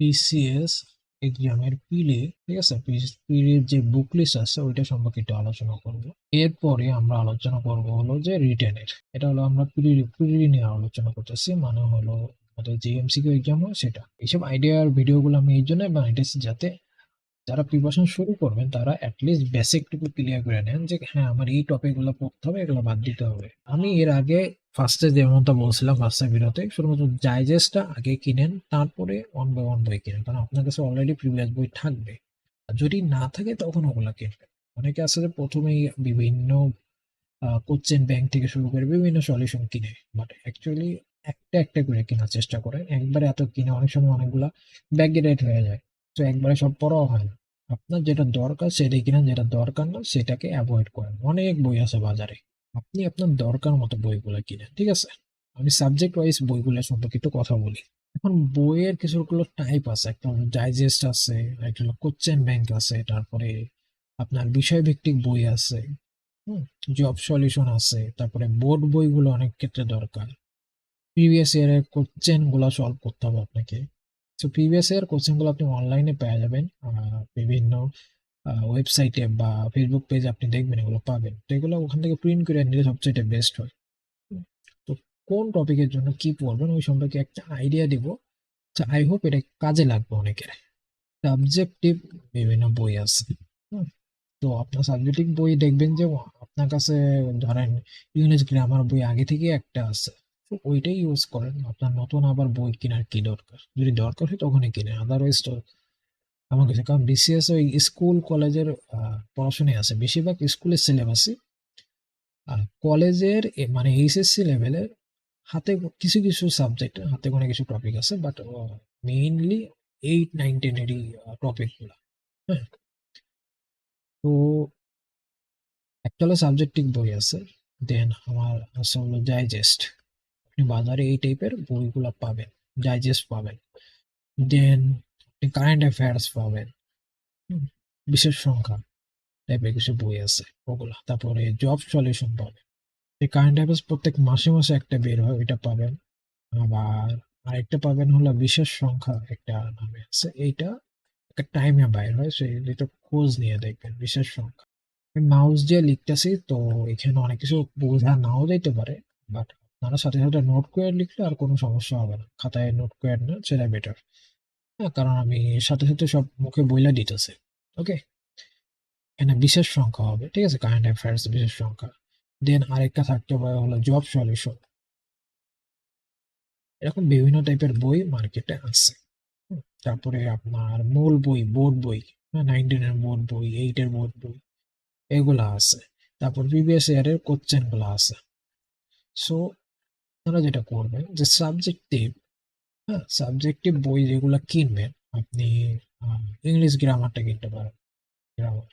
BCS এক্সামের পিলে ঠিক আছে? পিলের যে বুক লিস্ট আছে, ওইটা সম্পর্কে একটু আলোচনা করব। এরপরে আমরা আলোচনা করব হলো যে রিটেনের এটা হলো আমরা প্রি প্রি নিয়ে আলোচনা করতেছি মানে হলো আমাদের যে এমসিকিউ এক্সাম হয় সেটা। এইসব আইডিয়ার ভিডিওগুলো আমি এই জন্য বানাইতেছি যাতে যারা প্রিপারেশন শুরু করবেন, তারা অ্যাটলিস্ট বেসিকটুকু ক্লিয়ার করে নেন যে হ্যাঁ আমার এই টপিকগুলো পড়তে হবে, এগুলো বাদ দিতে হবে। আমি এর আগে ফার্স্টে যেমনটা বলছিলাম ফার্স্টে ভিডিওতে, শুধুমাত্র ডাইজেস্টটা আগে কিনেন, তারপরে ওয়ান বাই ওয়ান বই কিনেন, কারণ আপনার কাছে অলরেডি প্রিভিয়াস বই থাকবে। আর যদি না থাকে, তখন ওগুলো কিনবেন। অনেকে আছে যে, প্রথমেই বিভিন্ন কোচিং ব্যাংক থেকে শুরু করে বিভিন্ন সলিউশন কিনে বাট অ্যাকচুয়ালি একটা একটা করে কেনার চেষ্টা করেন। একবারে এত কিনে অনেক সময় অনেকগুলা ব্যাগেটেড হয়ে যায়, তো একবারে সব পড়াও হয় না। আপনার যেটা দরকার সেটাই কিনেন, যেটা দরকার না সেটাকে অ্যাভয়েড করেন। অনেক বই আছে বাজারে। আপনি আপনার দরকার মতো বইগুলো কিনেন, ঠিক আছে? আমি সাবজেক্ট ওয়াইজ বইগুলো সম্পর্কে একটু কথা বলি। এখন বইয়ের কিছুগুলো টাইপ আছে, একটা ডাইজেস্ট আছে, একটা কোশ্চেন ব্যাংক আছে, তারপরে আপনার বিষয়ভিত্তিক বই আছে, হুম জব সলিউশন আছে, তারপরে বোর্ড বইগুলো অনেক ক্ষেত্রে দরকার। প্রিভিয়াস ইয়ারের কোশ্চেনগুলো সলভ করতে হবে আপনাকে। তো প্রিভিয়াস ইয়ার কোশ্চেনগুলো আপনি অনলাইনে পেয়ে যাবেন। বিভিন্ন ওয়েবসাইটে বা ফেসবুক পেজে আপনি দেখবেন, এগুলো পাবেন। তো এগুলো ওখান থেকে প্রিন্ট করে নিলে সবচেয়ে বেস্ট হয়। তো কোন টপিকের জন্য কি পড়বেন, ওই সম্পর্কে একটা আইডিয়া দিব। আই হোপ এটা কাজে লাগবে অনেকের। সাবজেক্টিভ বিভিন্ন বই আছে। তো আপনার সাবজেক্টিভ বই দেখবেন যে, আপনার কাছে ধরেন ইংলিশ গ্রামার বই আগে থেকে একটা আছে। তো ওইটাই ইউজ করেন। আপনার নতুন আবার বই কেনার কি দরকার? যদি দরকার হয় তখনই কিনেন আদারওয়াইজ তো আমার কাছে, কারণ বিসিএস ওই স্কুল কলেজের পড়াশোনায় আছে। বেশিরভাগ স্কুলের সিলেবাসই আর কলেজের মানে এইচএসসি লেভেলের হাতে কিছু কিছু সাবজেক্ট হাতে কোনো কিছু টপিক আছে বাট মেইনলি এইট নাইন টেনেরই টপিকগুলো হ্যাঁ। তো একটা হলো সাবজেক্টিভ বই আছে দেন আমার আছে হলো ডাইজেস্ট বাজারে এই টাইপের বইগুলো পাবেন ডাইজেস্ট পাবেন। দেন কারেন্ট অ্যাফেয়ার্স পাবেন। বিশেষ সংখ্যা টাইপের কিছু বই আছে ওগুলো। তারপরে জব সলিউশন পাবেন। এই কারেন্ট অ্যাফেয়ার্স প্রত্যেক মাসে মাসে একটা বের হয়, ওইটা পাবেন। আবার আরেকটা পাবেন হলো বিশেষ সংখ্যা একটা নামে আছে। এইটা একটা টাইমে বাইর হয়, সেই এটা খোঁজ নিয়ে দেখবেন, বিশেষ সংখ্যা। মাউস দিয়ে লিখতেছি, তো এখানে অনেক কিছু বোঝা নাও যাইতে পারে বাট আপনারা সাথে সাথে নোট করে লিখলে আর কোনো সমস্যা হবে না। খাতায় নোট করে না, সেটা বেটার হ্যাঁ কারণ আমি সাথে সাথে সব মুখে বইলা দিতেছে ওকে এখানে বিশেষ সংখ্যা হবে, ঠিক আছে? কারেন্ট অ্যাফেয়ার্স বিশেষ সংখ্যা। দেন আরেকটা থাকতে পারে হলো জব সলিউশন এরকম বিভিন্ন টাইপের বই মার্কেটে আছে। তারপরে আপনার মূল বই বোর্ড বই নাইনটিনের বোর্ড বই এইটের বোর্ড বই, এগুলা আছে। তারপর প্রিভিয়াস ইয়ারের কোশ্চেনগুলো আছে। সো আপনারা যেটা করবেন যে সাবজেক্টিভ হ্যাঁ সাবজেক্টিভ বই যেগুলো কিনবেন, আপনি ইংলিশ গ্রামারটা কিনতে পারেন গ্রামার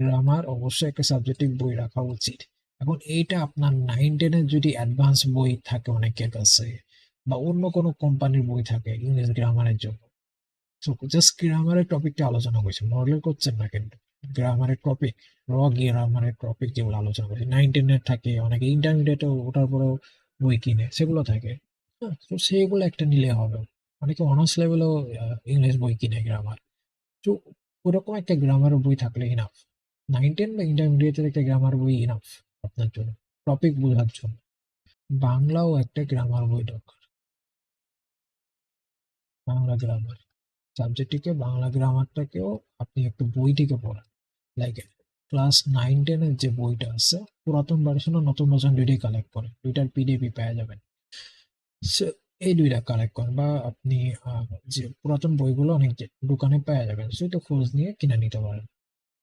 গ্রামার অবশ্যই একটা সাবজেক্টিভ বই রাখা উচিত। এখন এইটা আপনার নাইন টেনের যদি অ্যাডভান্স বই থাকে অনেকের কাছে, বা অন্য কোনো কোম্পানির বই থাকে ইংলিশ গ্রামারের জন্য। জাস্ট গ্রামারের টপিকটা আলোচনা করছি মডেল করছেন না কিন্তু। গ্রামারের টপিক র গ্রামারের টপিক যেগুলো আলোচনা করছি নাইন টেনের থাকে, অনেকে ইন্টারমিডিয়েটে ওঠার পরেও বই কিনে, সেগুলো থাকে। হ্যাঁ তো সেইগুলো একটা নিলে হবে। অনেকে অনার্স লেভেলেও ইংলিশ বই কিনে গ্রামার তো ওরকম একটা গ্রামার বই থাকলে ইনাফ নাইন টেন বা ইন্টারমিডিয়েটের একটা গ্রামার বই ইনাফ আপনার জন্য টপিক বোঝার জন্য। বাংলাও একটা গ্রামার বই দরকার। বাংলা গ্রামার সাবজেক্টটিকে বাংলা গ্রামারটাকেও আপনি একটু বই থেকে পড়েন লাইক ক্লাস নাইন টেনের যে বইটা আছে পুরাতন ভার্সন ও নতুন ভার্সন দুইটাই কালেক্ট করেন। দুইটার পিডিএফ পেয়ে যাবেন। এই দুইটা কালেক্ট করেন বা আপনি যে পুরাতন বইগুলো অনেক দোকানে পেয়ে যাবেন সেটা খোঁজ নিয়ে কিনে নিতে পারেন।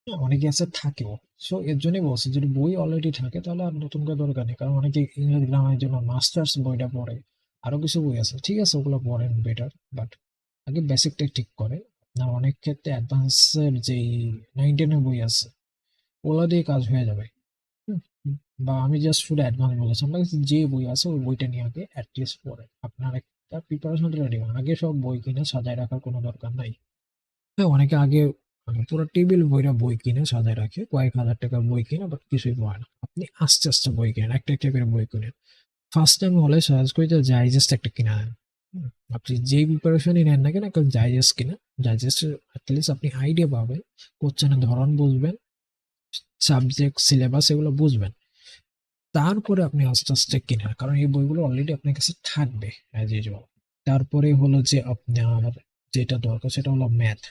হ্যাঁ, অনেকে আছে থাকেও। সো এর জন্যই বলছি যদি বই অলরেডি থাকে তাহলে আর নতুন করে দরকার নেই। কারণ অনেকে ইংরেজি গ্রামারের জন্য মাস্টার্স বইটা পড়ে। আরও কিছু বই আছে ঠিক আছে ওগুলো পড়েন বেটার বাট আগে বেসিকটা ঠিক করে। না, অনেক ক্ষেত্রে অ্যাডভান্সের যেই নাইন বই আছে, ওগুলো দিয়ে কাজ হয়ে যাবে। বা আমি জাস্ট শুধু অ্যাডভান্স বলেছি। আমার কাছে যে বই আছে, ওই বইটা নিয়ে আগে অ্যাটলিস্ট পড়ে। আপনার একটা প্রিপারেশন রেডি আগে সব বই কিনে সাজায় রাখার কোনো দরকার নাই। হ্যাঁ অনেকে আগে মানে পুরো টেবিল বইরা বই কিনে সাজায় রাখে। কয়েক হাজার টাকার বই কিনে বাট কিছুই পড়ে না। আপনি আস্তে আস্তে বই কিনেন, একটা একটা করে বই কিনেন। ফার্স্ট টাইম হলে সাজেস্ট করি যে ডাইজেস্ট একটা কিনে নেন আপনি যেই প্রিপারেশনই নেন না কেন একটা জাইজেস কিনা জাইজেস অ্যাটলিস্ট আপনি আইডিয়া পাবেন কোশ্চেনের ধরন বুঝবেন সাবজেক্ট সিলেবাস এগুলো বুঝবেন। তারপরে আপনি আস্তে আস্তে কিনেন, কারণ এই বইগুলো অলরেডি আপনার কাছে থাকবে অ্যাজ ইউজুয়াল তারপরে হলো যে আপনার যেটা দরকার সেটা হলো ম্যাথ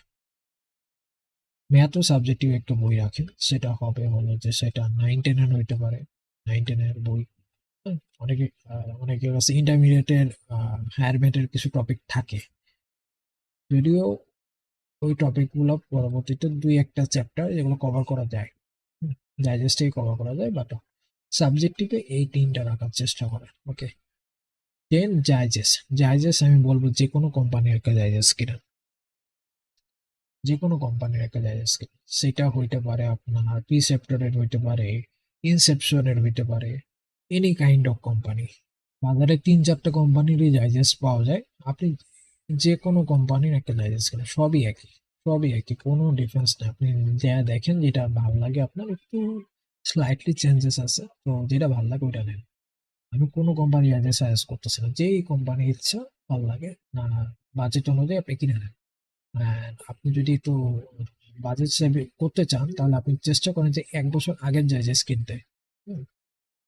ম্যাথও সাবজেক্টিভ একটা বই রাখেন, সেটা হবে হলো যে সেটা নাইন টেনের হইতে পারে। নাইন টেনের বই অনেকে অনেকের কাছে ইন্টারমিডিয়েটের হায়ার ম্যাথের কিছু টপিক থাকে। যদিও ওই টপিকগুলো পরবর্তীতে দুই একটা চ্যাপ্টার যেগুলো কভার করা যায়। ডাইজেস্টেই কভার করা যায় বাট সাবজেক্টিভে এই তিনটা রাখার চেষ্টা করেন ওকে দেন জাইজেস জাইজেস আমি বলব যে কোনো কোম্পানির একটা জাইজেস কিনেন যে কোনো কোম্পানির একটা জাইজেস কিনেন সেটা হইতে পারে আপনার প্রিসেপ্টরের হইতে পারে ইনসেপশনের হইতে পারে এনি কাইন্ড অফ কোম্পানি বাজারে তিন, চারটা কোম্পানিরই জাইজেস পাওয়া যায়। আপনি যে কোনো কোম্পানির একটা জাইজেস কিনেন সবই একই সবই একই। কোনো ডিফারেন্স নেই। আপনি যা দেখেন, যেটা ভালো লাগে আপনার, একটু স্লাইটলি চেঞ্জেস আছে। তো যেটা ভালো লাগে ওইটা নেন। আমি কোনো কোম্পানি আগে সাজেস্ট করতেছি না। যেই কোম্পানি ইচ্ছা, ভালো লাগে। না বাজেট অনুযায়ী আপনি কিনে নেন। আপনি যদি একটু বাজেট সেভ করতে চান, তাহলে আপনি চেষ্টা করেন যে এক বছর আগের জাইজেস কিনতে।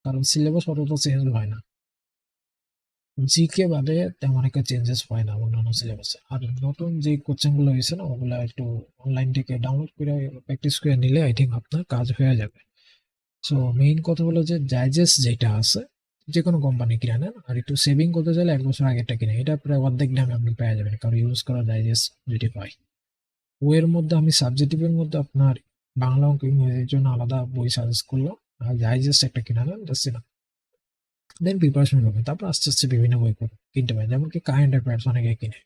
কারণ সিলেবাস অত চেঞ্জ হয় না। জিকে বাদে তেমন একটা চেঞ্জেস হয় না অন্যান্য সিলেবাসে আর নতুন যে কোচিংগুলো হয়েছে না, ওগুলো একটু অনলাইন থেকে ডাউনলোড করে প্র্যাকটিস করে নিলে আই থিঙ্ক আপনার কাজ হয়ে যাবে। সো মেইন কথা হলো যে জাইজেস যেটা আছে, যে কোনো কোম্পানি কিনে নেন, আর একটু সেভিং করতে চাইলে এক বছর আগেরটা কিনে এটা প্রায় অর্ধেক দামে আপনি পেয়ে যাবেন, কারণ ইউজ করা জাইজেস যেটি পাই বইয়ের মধ্যে আমি সাবজেক্টিভের মধ্যে আপনার বাংলা অঙ্ক ইংরেজির জন্য আলাদা বই সাজেস্ট করলাম। আর জাইজেস্ট একটা কিনে নেন জাস্ট না দেন প্রিপারেশন করবেন তারপর আস্তে আস্তে বিভিন্ন বই কিনতে পারেন যেমন কি কারেন্ট অ্যাফেয়ার্স অনেকে কিনে।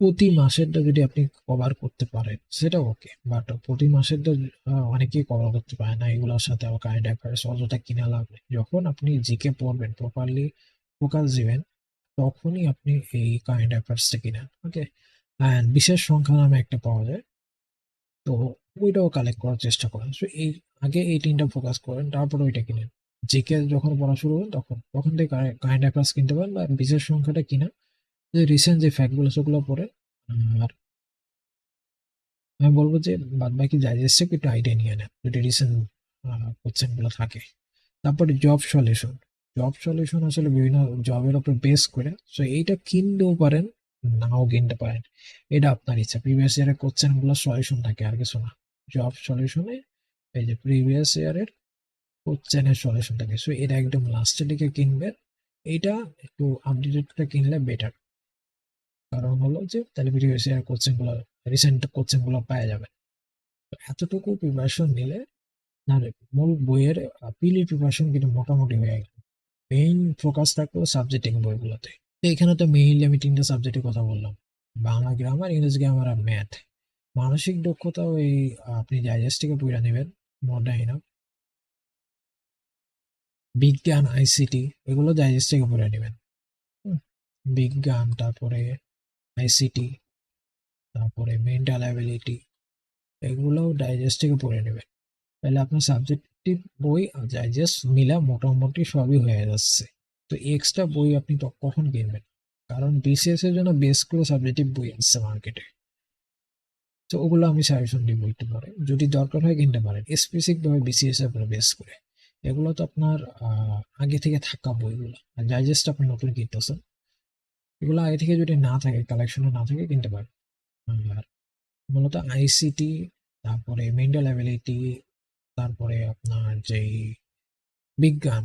প্রতি মাসেরটা যদি আপনি কভার করতে পারেন সেটা ওকে বাট প্রতি মাসেরটা আহ, অনেকেই কভার করতে পারে না। এগুলোর সাথে আবার কারেন্ট অ্যাফেয়ার্স অযথা কিনা লাভ নেই। যখন আপনি জিকে পড়বেন প্রপারলি ফোকাস দিবেন তখনই আপনি এই কারেন্ট অ্যাফেয়ার্সটা কিনেন ওকে অ্যান্ড বিশেষ সংখ্যা নামে একটা পাওয়া যায়। তো ওইটাও কালেক্ট করার চেষ্টা করেন। সো এই আগে এই তিনটা ফোকাস করেন, তারপরে ওইটা কিনেন। জিকে যখন পড়া শুরু করেন তখন তখন থেকে কারেন্ট অ্যাফেয়ার্স কিনতে পারেন বা বিশেষ সংখ্যাটা কিনা। যে রিসেন্ট যে ফ্যাক্টগুলো সেগুলো পড়ে আর আমি বলব যে বাদ বাকি যা এসছে, একটু আইডিয়া নিয়ে নেন, যদি রিসেন্ট কোশ্চেনগুলো থাকে। তারপরে জব সলিউশন জব সলিউশন আসলে বিভিন্ন জবের উপর বেস করে। সো এইটা কিনতেও পারেন নাও কিনতে পারেন এটা আপনার ইচ্ছা। প্রিভিয়াস ইয়ারের কোশ্চেনগুলো সলিউশন থাকে আর কিছু না। জব সলিউশনে এই যে প্রিভিয়াস ইয়ারের কোশ্চেনের সলিউশন থাকে। সো এটা একদম লাস্টের দিকে কিনবেন এইটা একটু আপডেটেডটা কিনলে বেটার কারণ হলো যে, তাহলে প্রিভিয়াস ইয়ার কোশ্চেনগুলো রিসেন্ট কোশ্চেনগুলো পাওয়া যাবে। এতটুকু প্রিপারেশন নিলে না মূল বইয়ের পিলি প্রিপারেশন কিন্তু মোটামুটি হয়ে গেল। মেইন ফোকাস থাকল সাবজেক্টিং বইগুলোতে। তো এখানে তো মেইনলি আমি তিনটা সাবজেক্টের কথা বললাম। বাংলা গ্রামার ইংরেজি গ্রামার আর ম্যাথ মানসিক দক্ষতাও এই, আপনি জাইজেস থেকে বইটা নেবেন মডার্ন বিজ্ঞান আইসিটি এগুলো জাইজেস থেকে পড়ে নেবেন। বিজ্ঞান, তারপরে আইসিটি তারপরে মেন্টাল অ্যাবিলিটি এগুলোও ডাইজেস্ট থেকে পড়ে নেবেন। তাহলে আপনার সাবজেক্টিভ বই আর ডাইজেস্ট মিলা মোটামুটি সবই হয়ে যাচ্ছে। তো এক্সট্রা বই আপনি কখন কিনবেন? কারণ বিসিএস এর জন্য বেস করে সাবজেক্টিভ বই আসছে মার্কেটে তো ওগুলো আমি সাজেশন দিব একটু পরে। যদি দরকার হয় কিনতে পারেন। স্পেসিফিক ভাবে বিসিএস এর উপরে বেস করে। এগুলো তো আপনার আগে থেকে থাকা বইগুলো। আর ডাইজেস্ট আপনি নতুন কিনতেছেন। এগুলো আগে থেকে যদি না থাকে কালেকশনে না থাকে, কিনতে পারেন। আর মূলত আইসিটি তারপরে মেন্টাল অ্যাবিলিটি তারপরে আপনার যেই বিজ্ঞান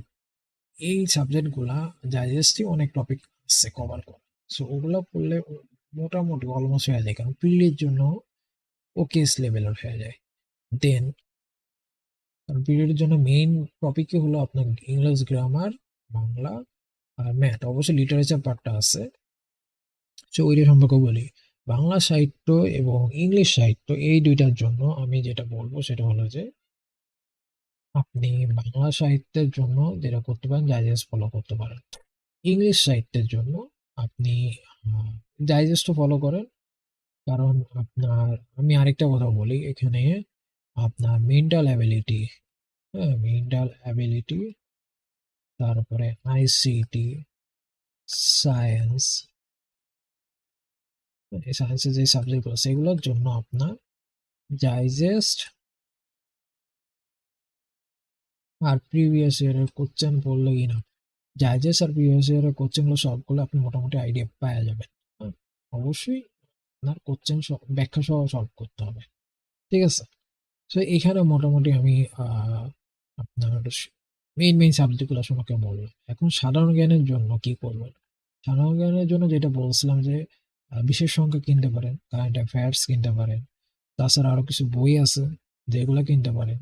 এই সাবজেক্টগুলা ডাইজেস্টই অনেক টপিক আছে কভার করা সো ওগুলো পড়লে মোটামুটি অলমোস্ট হয়ে যায়, কারণ পিরিয়ডের জন্য ও কেস লেভেলের হয়ে যায়। দেন কারণ পিরিয়ডের জন্য মেইন টপিকই হলো আপনার ইংলিশ গ্রামার বাংলা আর ম্যাথ অবশ্যই লিটারেচার পার্টটা আছে। সো ওইটা সম্পর্কে বলি। বাংলা সাহিত্য এবং ইংলিশ সাহিত্য এই দুইটার জন্য আমি যেটা বলব সেটা হলো যে আপনি বাংলা সাহিত্যের জন্য যেটা করতে পারেন ডাইজেস্ট ফলো করতে পারেন। ইংলিশ সাহিত্যের জন্য আপনি ডাইজেস্টও ফলো করেন। কারণ আপনার, আমি আরেকটা কথা বলি, এখানে আপনার মেন্টাল অ্যাবিলিটি হ্যাঁ মেন্টাল অ্যাবিলিটি তারপরে আইসিটি সায়েন্স সায়েন্সের যে সাবজেক্টগুলো সেগুলোর জন্য আপনার ডাইজেস্ট আর প্রিভিয়াস ইয়ারের কোশ্চেন পড়লে কিনা ডাইজেস্ট আর প্রিভিয়াস ইয়ারের কোশ্চেনগুলো সলভ করলে আপনি মোটামুটি আইডিয়া পাওয়া যাবেন। অবশ্যই আপনার কোশ্চেন ব্যাখ্যা সহ সলভ করতে হবে। ঠিক আছে? তো এখানে মোটামুটি আমি আপনার মেইন মেইন সাবজেক্টগুলো সম্পর্কে বললাম। এখন সাধারণ জ্ঞানের জন্য কি করবেন? সাধারণ জ্ঞানের জন্য যেটা বলছিলাম যে বিশেষ সংখ্যা কিনতে পারেন কারেন্ট অ্যাফেয়ার্স কিনতে পারেন। তাছাড়া আরও কিছু বই আছে যেগুলো কিনতে পারেন।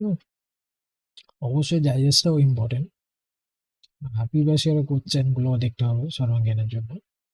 হুম, অবশ্যই ডাইজেস্টটাও ইম্পর্টেন্ট প্রিভিয়াস বাসি কোশ্চেনগুলো দেখতে হবে সর্বাঙ্গীনের জন্য।